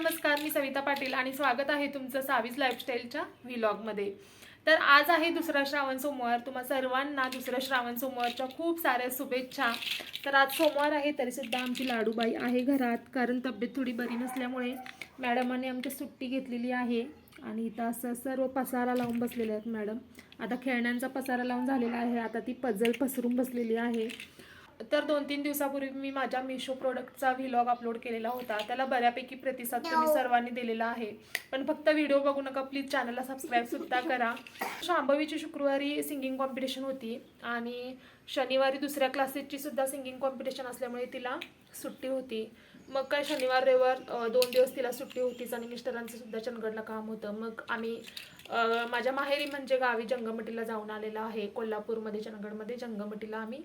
नमस्कार मी सविता पाटील आणि स्वागत आहे तुमचं सावीज लाईफस्टाईलच्या व्हिलॉगमध्ये तर आज आहे दुसरा श्रावण सोमवार. तुम्हा सर्वांना दुसऱ्या श्रावण सोमवारच्या खूप साऱ्या शुभेच्छा. तर आज सोमवार आहे तरीसुद्धा आमची लाडूबाई आहे घरात कारण तब्येत थोडी बरी नसल्यामुळे मॅडमाने आमची सुट्टी घेतलेली आहे आणि इथं असं सर्व पसारा लावून बसलेले आहेत मॅडम. आता खेळण्यांचा पसारा लावून झालेला आहे. आता ती पजल पसरून बसलेली आहे. तर दोन तीन दिवसापूर्वी मी माझ्या मिशो प्रोडक्टचा व्लॉग अपलोड केलेला होता. त्याला बऱ्यापैकी प्रतिसाद तुम्ही सर्वांनी दिलेला आहे. पण फक्त व्हिडिओ बघू नका प्लीज चॅनलला सबस्क्राईब सुद्धा करा. शांभवीची शुक्रवारी सिंगिंग कॉम्पिटिशन होती आणि शनिवारी दुसऱ्या क्लासेसची सुद्धा सिंगिंग कॉम्पिटिशन असल्यामुळे तिला सुट्टी होती. मग काय शनिवार रविवार दोन दिवस तिला सुट्टी होतीच आणि मिस्टरांचं सुद्धा चंदगडला काम होतं. मग आम्ही माझ्या माहेरी म्हणजे गावी जंगमटीला जाऊन आलेलो आहे. कोल्हापूरमध्ये चंदगडमध्ये जंगमटीला आम्ही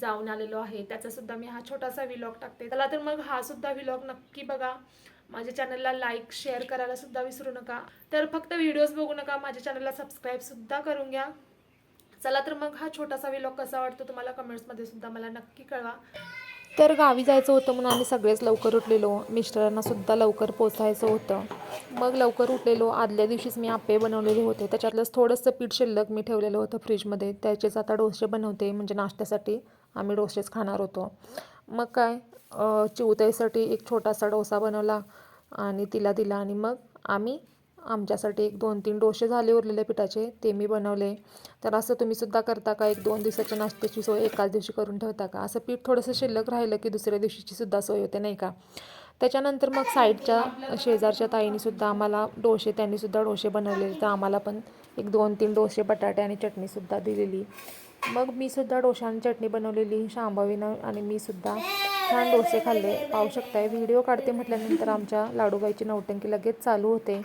जाऊन आलेलो आहे. त्याचा सुद्धा मी हा छोटासा व्लॉग टाकते. चला तर मग हा सुद्धा व्लॉग नक्की बघा. माझ्या चॅनलला लाईक शेअर करायला सुद्धा विसरू नका. तर फक्त व्हिडिओज बघू नका. माझ्या चॅनलला सबस्क्राईब सुद्धा करून घ्या. चला तर मग हा छोटासा व्लॉग कसा वाटतो तुम्हाला कमेंट्समध्ये सुद्धा मला नक्की कळवा. तर गावी जायचं होतं म्हणून आम्ही सगळेच लवकर उठलेलो. मिस्टरांना सुद्धा लवकर पोचायचं होतं. मग लवकर उठलेलो. आदल्या दिवशीच मी आप्पे बनवलेले होते. त्याच्यातलंच थोडंसं पीठ शिल्लक मी ठेवलेलं होतं फ्रीजमध्ये त्याचेच आता डोसे बनवते म्हणजे नाश्त्यासाठी. आम्ही डोसेच खाणार होतो. मग काय अं, चिवताईसाठी एक छोटासा डोसा बनवला आणि तिला दिला आणि मग आम्ही आमच्यासाठी एक दोन तीन डोसे झाले उरलेले पिठाचे ते मी बनवले. तर असं तुम्हीसुद्धा करता का? एक दोन दिवसाच्या नाश्त्याची सोय एकाच दिवशी करून ठेवता का? असं पीठ थोडंसं शिल्लक राहिलं की दुसऱ्या दिवशीची सुद्धा सोय होते नाही का? त्याच्यानंतर मग साईडच्या शेजारच्या ताईनीसुद्धा आम्हाला डोसे त्यांनीसुद्धा डोसे बनवलेले. तर आम्हाला पण एक दोन तीन डोसे बटाटे आणि चटणीसुद्धा दिलेली. मग मी सुद्धा डोसा चटणी बनवलेली शांभवीनं आणि मी सुद्धा छान डोसे खाल्ले. पाहू शकताय व्हिडिओ काढते म्हटल्यानंतर आमच्या लाडूबाईची नौटंकी लगेच चालू होते.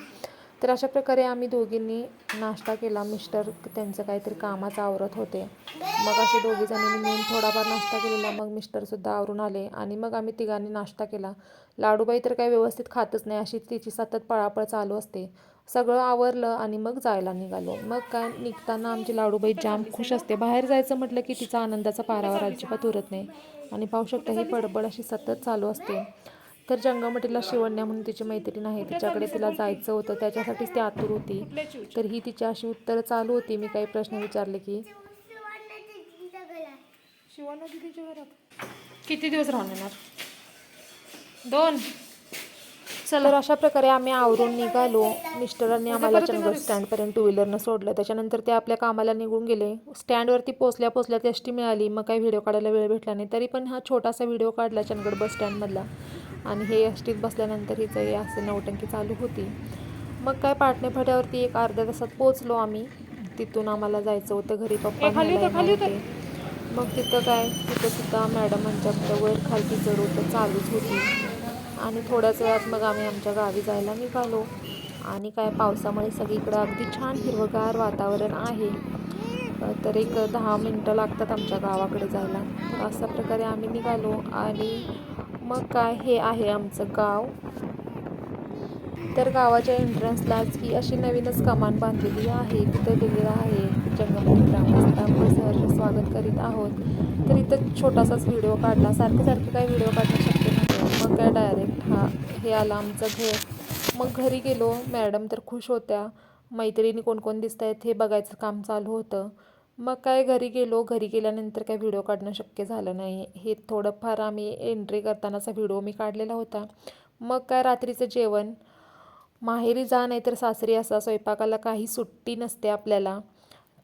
तर अशा प्रकारे आम्ही दोघींनी नाश्ता केला. मिस्टर त्यांचं काहीतरी कामाचं आवरत होते. मग असे दोघी जणांनी मिळून थोडाफार नाश्ता केलेला. मग मिस्टरसुद्धा आवरून आले आणि मग आम्ही तिघांनी नाश्ता केला. लाडूबाई तर काही व्यवस्थित खातच नाही अशी तिची सतत पळापळ चालू असते. सगळं आवरलं आणि मग जायला निघालो. मग काय निघताना आमची लाडूबाई जाम खुश असते. बाहेर जायचं म्हटलं की तिचा आनंदाचा पारावर अजिबात उरत नाही. आणि पाहू शकता ही पडबड अशी सतत चालू असते. तर जंगमटीला शिवण्या म्हणून तिची मैत्रीण आहे. तिच्याकडे तिला जायचं होतं. त्याच्यासाठीच ती आतुर होती. तर ही तिची अशी उत्तरं चालू होती. मी काही प्रश्न विचारले की किती दिवस राहून येणार दोन. तर अशा प्रकारे आम्ही आवरून निघालो. मिस्टरांनी आम्हाला चंदगड स्टँडपर्यंत टू व्हीलरनं सोडलं. त्याच्यानंतर ते आपल्या कामाला निघून गेले. स्टँडवरती पोचल्या पोचल्या ती मिळाली. मग काही व्हिडिओ काढायला वेळ भेटला नाही. तरी पण हा छोटासा व्हिडिओ काढला चंदगड बस स्टँडमधला आणि हे एस टीत बसल्यानंतर हिचं हे असं नौटंकी चालू होती. मग काय पाटणे फाट्यावरती एक अर्ध्या तासात पोचलो आम्ही. तिथून आम्हाला जायचं होतं घरी. पप्पा. मग तिथं काय तिथं सुद्धा मॅडमांच्या वर खालती चढ होतं चालूच होती. आणि थोड्याच वेळात मग आम्ही आमच्या गावी जायला निघालो. आणि काय पावसामुळे सगळीकडं अगदी छान हिरवगार वातावरण आहे. तर एक दहा मिनटं लागतात आमच्या गावाकडे जायला. तर अशा प्रकारे आम्ही निघालो आणि मग काय हे आहे आमचं गाव. तर गावाच्या एंट्रन्सलाच की अशी नवीनच कमान बांधलेली आहे. तिथं दिलेलं आहे जंगमती ग्रामस्थ. आपण सहर्ष स्वागत करीत आहोत. तर इथं छोटासाच व्हिडिओ काढला. सारखं सारखं काही व्हिडिओ काढणं शकतो मग काय डायरेक्ट हा हे आलं आमचं घर. मग घरी गेलो मॅडम तर खुश होत्या. मैत्रिणी कोण कोण दिसत आहेत हे बघायचं काम चालू होतं. मग काय घरी गेलो घरी गेल्यानंतर काय व्हिडिओ काढणं शक्य झालं नाही. हे थोडंफार आम्ही एंट्री करतानाचा व्हिडिओ मी काढलेला होता. मग काय रात्रीचं जेवण. माहेरी जा नाही तर सासरी असा स्वयंपाकाला काही सुट्टी नसते आपल्याला.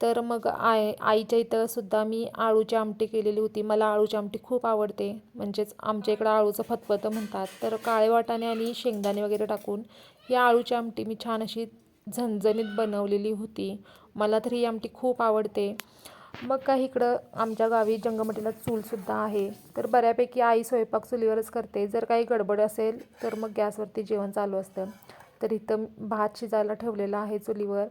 तर मग आय आईच्या इथं सुद्धा मी आळूची आमटी केलेली होती. मला आळूची आमटी खूप आवडते. म्हणजेच आमच्या इकडं आळूचं फतफतं म्हणतात. तर काळे वाटाणे आणि शेंगदाणे वगैरे टाकून ही आळूची आमटी मी छान अशी झणझणीत बनवलेली होती. मला तर ही आमटी खूप आवडते. मग काय इकडं आमच्या गावी जंगमटीला चूलसुद्धा आहे. तर बऱ्यापैकी आई स्वयंपाक चुलीवरच करते. जर काही गडबड असेल तर मग गॅसवरती जेवण चालू असतं. तर इथं भात शिजायला ठेवलेला आहे चुलीवर.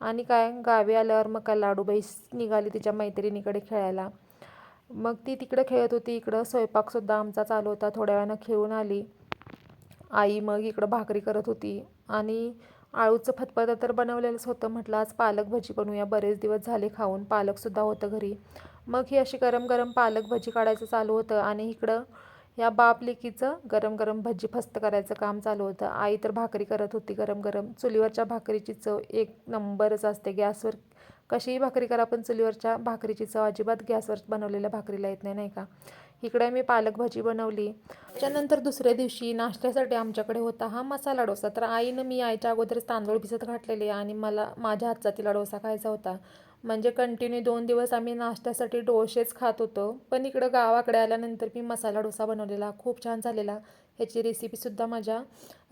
आणि काय गावी आल्यावर मग काय लाडूबाई निघाली तिच्या मैत्रिणीकडे खेळायला. मग ती तिकडं खेळत होती इकडं स्वयंपाकसुद्धा आमचा चालू होता थोड्या वेळानं खेळून आली. आई मग इकडं भाकरी करत होती आणि आळूचं फतफतं तर बनवलेलंच होतं म्हटलं आज पालक भजी बनवूया बरेच दिवस झाले खाऊन पालकसुद्धा होतं घरी. मग ही अशी गरम गरम पालक भजी काढायचं चालू होतं आणि इकडं या बाप लेकीचं गरम गरम भजी फस्त करायचं काम चालू होतं. आई तर भाकरी करत होती गरम गरम. चुलीवरच्या भाकरीची चव एक नंबरच असते. गॅसवर कशीही भाकरी करा पण चुलीवरच्या भाकरीची चव अजिबात गॅसवर बनवलेल्या भाकरीला येत नाही नाही का? इकडे मी पालक भाजी बनवली. त्याच्यानंतर दुसऱ्या दिवशी नाश्त्यासाठी आमच्याकडे होता हा मसाला डोसा. तर आईनं मी आईच्या अगोदरच तांदूळ भिजत घातलेले आणि मला माझ्या हातचा तिला डोसा खायचा होता. म्हणजे कंटिन्यू दोन दिवस आम्ही नाश्त्यासाठी डोसेच खात होतो. पण इकडं गावाकडे आल्यानंतर मी मसाला डोसा बनवलेला खूप छान झालेला. ह्याची रेसिपीसुद्धा माझ्या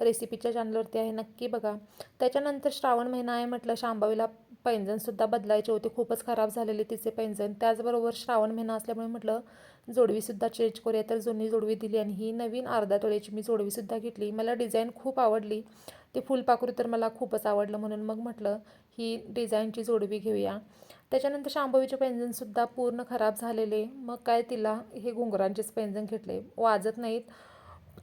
रेसिपीच्या चॅनलवरती आहे नक्की बघा. त्याच्यानंतर श्रावण महिना आहे म्हटलं शांबावीला पैंजणसुद्धा बदलायचे होते खूपच खराब झालेले तिचे पैंजण. त्याचबरोबर श्रावण महिना असल्यामुळे म्हटलं जोडवीसुद्धा चेंज करूया. तर जुनी जोडवी दिली आणि ही नवीन अर्धा तोळ्याची मी जोडवीसुद्धा घेतली. मला डिझाईन खूप आवडली. ते फुलपाखरू तर मला खूपच आवडलं म्हणून मग म्हटलं ही डिझाईनची जोडवी घेऊया. त्याच्यानंतर शांभवीचे पैंजणसुद्धा पूर्ण खराब झालेले. मग काय तिला हे घुंगरांचेच पैंजण घेतले. वाजत नाहीत.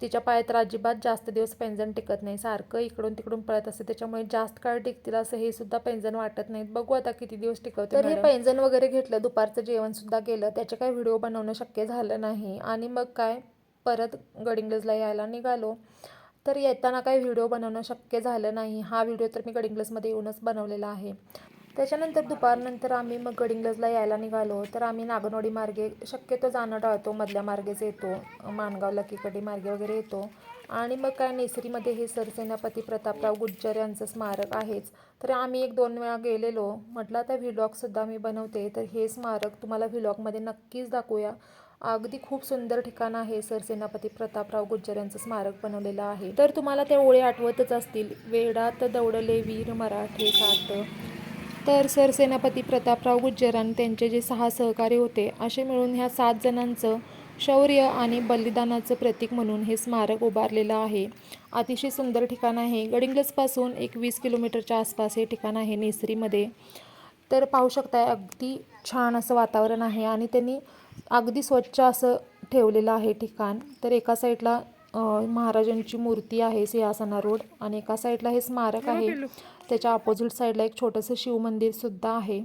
तिच्या पायात अजिबात जास्त दिवस पैंजण टिकत नाही. सारखं इकडून तिकडून पळत असते. त्याच्यामुळे जास्त काळ टिकतील असं हे सुद्धा पैंजण वाटत नाहीत. बघू आता किती दिवस टिकवते तर हे पैंजण वगैरे घेतलं. दुपारचं जेवण सुद्धा गेलं त्याचे काही व्हिडिओ बनवणं शक्य झालं नाही. आणि मग काय? परत गडिंग्लजला यायला निघालो. तर येताना काही व्हिडिओ बनवणं शक्य झालं नाही. हा व्हिडिओ तर मी गडिंग्लजमध्ये येऊनच बनवलेला आहे. त्याच्यानंतर दुपारनंतर आम्ही मग गडिंग्लजला यायला निघालो. तर आम्ही नागनोडी मार्गे शक्यतो जाणं टाळतो. मधल्या मार्गेच येतो. माणगाव किकडी मार्गे वगैरे येतो. आणि मग काय नेसरीमध्ये हे सरसेनापती प्रतापराव गुज्जर यांचं स्मारक आहेच. तर आम्ही एक दोन वेळा गेलेलो. म्हटलं आता व्हिलॉगसुद्धा मी बनवते. तर हे स्मारक तुम्हाला व्हिलॉगमध्ये नक्कीच दाखवूया. अगदी खूप सुंदर ठिकाण आहे. सरसेनापती प्रतापराव गुज्जर यांचं स्मारक बनवलेलं आहे. तर तुम्हाला त्या ओळी आठवतच असतील. वेडात दौडले वीर मराठे सात. तर सरसेनापती प्रतापराव गुज्जर आणि त्यांचे जे सहा सहकारी होते असे मिळून ह्या सात जणांचं शौर्य आणि बलिदानाचं प्रतीक म्हणून हे स्मारक उभारलेलं आहे. अतिशय सुंदर ठिकाण आहे. गडिंग्लजपासून एक वीस किलोमीटरच्या आसपास हे ठिकाण आहे नेसरीमध्ये. तर पाहू शकताय अगदी छान असं वातावरण आहे आणि त्यांनी अगदी स्वच्छ असं ठेवलेलं आहे ठिकाण. तर एका साईडला महाराजांची मूर्ती आहे सिंहासना रोड आणि एका साईडला हे स्मारक आहे. त्याच्या अपोजिट साईडला एक छोटंसं शिवमंदिरसुद्धा आहे.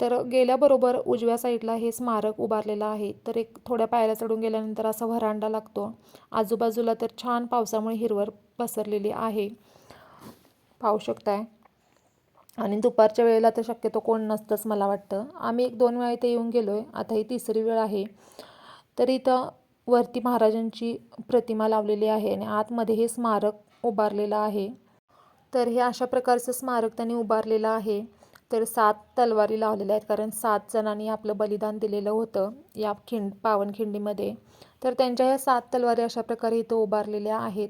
तर गेल्याबरोबर उजव्या साईडला हे स्मारक उभारलेलं आहे. तर एक थोड्या पायऱ्या चढून गेल्यानंतर असा व्हरांडा लागतो. आजूबाजूला तर छान पावसामुळे हिरवळ पसरलेली आहे. पाहू शकताय. आणि दुपारच्या वेळेला तर शक्यतो कोण नसतंच मला वाटतं. आम्ही एक दोन वेळा इथे येऊन गेलो आहे आता ही तिसरी वेळ आहे. तर इथं वरती महाराजांची प्रतिमा लावलेली आहे आणि आतमध्ये हे स्मारक उभारलेलं आहे. तर हे अशा प्रकारचं स्मारक त्यांनी उभारलेलं आहे. तर सात तलवारी लावलेल्या आहेत. कारण सात जणांनी आपलं बलिदान दिलेलं होतं या खिंड पावनखिंडीमध्ये तर त्यांच्या ह्या सात तलवारी अशा प्रकारे इथं उभारलेल्या आहेत.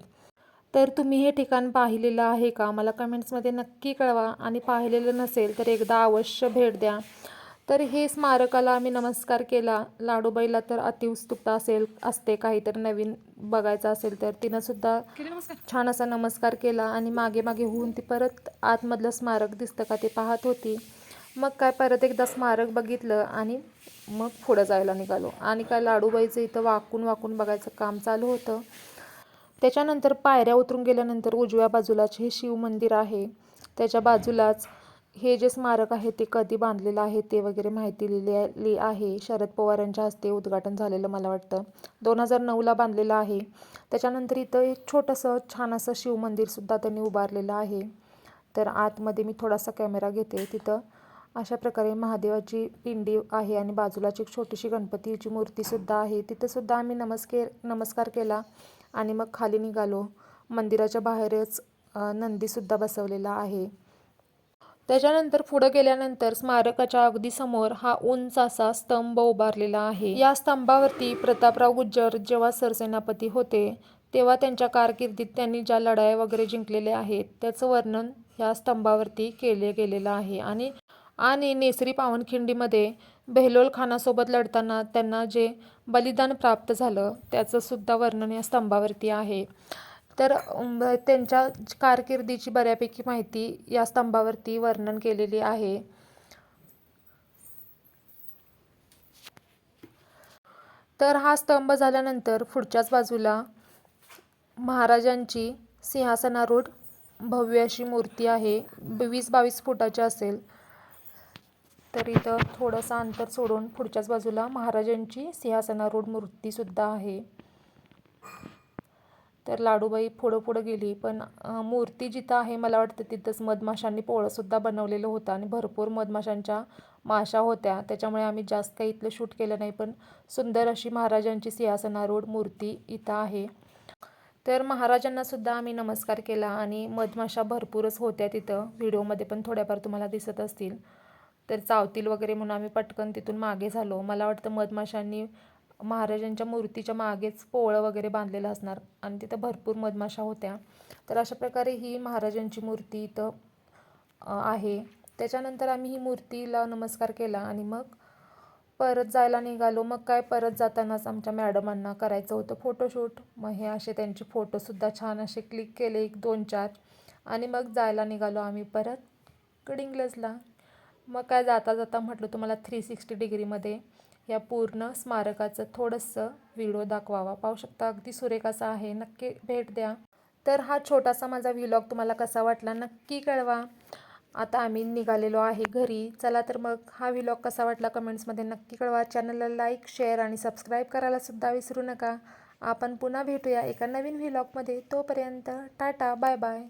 तर तुम्ही हे ठिकाण पाहिलेलं आहे का? मला कमेंट्समध्ये नक्की कळवा. आणि पाहिलेलं नसेल तर एकदा अवश्य भेट द्या. तर हे स्मारकाला आम्ही नमस्कार केला. लाडूबाईला तर अतिउत्सुकता असेल असते काहीतरी नवीन बघायचं असेल तर तिनंसुद्धा छान असा नमस्कार केला. आणि मागे मागे होऊन ती परत आतमधलं स्मारक दिसतं का ते पाहत होती. मग काय परत एकदा स्मारक बघितलं आणि मग पुढं जायला निघालो. आणि काय लाडूबाईचं इथं वाकून वाकून बघायचं काम चालू होतं. त्याच्यानंतर पायऱ्या उतरून गेल्यानंतर उजव्या बाजूलाच हे शिवमंदिर आहे त्याच्या बाजूलाच हे जे स्मारक आहे ते कधी बांधलेलं आहे ते वगैरे माहिती लिहिलेली आहे. शरद पवारांच्या हस्ते उद्घाटन झालेलं मला वाटतं. दोन हजार नऊला बांधलेलं आहे. त्याच्यानंतर इथं एक छोटंसं छान असं शिवमंदिरसुद्धा त्यांनी उभारलेलं आहे. तर आतमध्ये मी थोडासा कॅमेरा घेते. तिथं अशा प्रकारे महादेवाची पिंडी आहे आणि बाजूलाच एक छोटीशी गणपतीची मूर्तीसुद्धा आहे. तिथंसुद्धा आम्ही नमस्के नमस्कार केला. आणि मग खाली निघालो. मंदिराच्या बाहेरच नंदीसुद्धा बसवलेला आहे. त्याच्यानंतर पुढं गेल्यानंतर स्मारकाच्या अगदी समोर हा उंच असा स्तंभ उभारलेला आहे. या स्तंभावरती प्रतापराव गुज्जर जेव्हा सरसेनापती होते तेव्हा त्यांच्या कारकिर्दीत त्यांनी ज्या लढाया वगैरे जिंकलेल्या आहेत त्याचं वर्णन या स्तंभावरती केले गेलेलं आहे. आणि आणि नेसरी पावनखिंडीमध्ये बेहलोल खानासोबत लढताना त्यांना जे बलिदान प्राप्त झालं त्याचंसुद्धा वर्णन या स्तंभावरती आहे. तर त्यांच्या कारकिर्दीची बऱ्यापैकी माहिती या स्तंभावरती वर्णन केलेली आहे. तर हा स्तंभ झाल्यानंतर पुढच्याच बाजूला महाराजांची सिंहासनारूढ भव्य अशी मूर्ती आहे. वीस बावीस फुटाची असेल. तर इथं थोडंसं अंतर सोडून पुढच्याच बाजूला महाराजांची सिंहासनारूढ मूर्तीसुद्धा आहे. तर लाडूबाई पुढं पुढं गेली पण मूर्ती जिथं आहे मला वाटतं तिथंच मधमाशांनी पोळंसुद्धा बनवलेलं होतं आणि भरपूर मधमाशांच्या माशा होत्या. त्याच्यामुळे आम्ही जास्त काही इथलं शूट केलं नाही पण सुंदर अशी महाराजांची सिंहासनारूढ मूर्ती इथं आहे. तर महाराजांनासुद्धा आम्ही नमस्कार केला आणि मधमाशा भरपूरच होत्या तिथं. व्हिडिओमध्ये पण थोड्याफार तुम्हाला दिसत असतील. तर चावतील वगैरे म्हणून आम्ही पटकन तिथून मागे झालो. मला वाटतं मधमाशांनी महाराजांच्या मूर्तीच्या मागेच पोळं वगैरे बांधलेलं असणार आणि तिथं भरपूर मधमाशा होत्या. तर अशा प्रकारे ही महाराजांची मूर्ती इथं आहे. त्याच्यानंतर आम्ही ही मूर्तीला नमस्कार केला आणि मग परत जायला निघालो. मग काय परत जातानाच आमच्या मॅडमांना करायचं होतं फोटोशूट. मग हे असे त्यांचे फोटोसुद्धा छान असे क्लिक केले एक दोन चार. आणि मग जायला निघालो आम्ही परत गडिंग्लजला मग काय जाता जाता म्हटलं तुम्हाला थ्री सिक्स्टी डिग्रीमध्ये या पूर्ण स्मारकाचं थोडंसं व्हिडिओ दाखवावा. पाहू शकता अगदी सुरेखाचा असा आहे. नक्की भेट द्या. तर हा छोटासा माझा व्हिलॉग तुम्हाला कसा वाटला नक्की कळवा. आता आम्ही निघालेलो आहे घरी. चला तर मग हा व्हिलॉग कसा वाटला कमेंट्समध्ये नक्की कळवा. चॅनलला लाईक शेअर आणि सबस्क्राईब करायलासुद्धा विसरू नका. आपण पुन्हा भेटूया एका नवीन व्हिलॉगमध्ये तोपर्यंत टाटा बाय बाय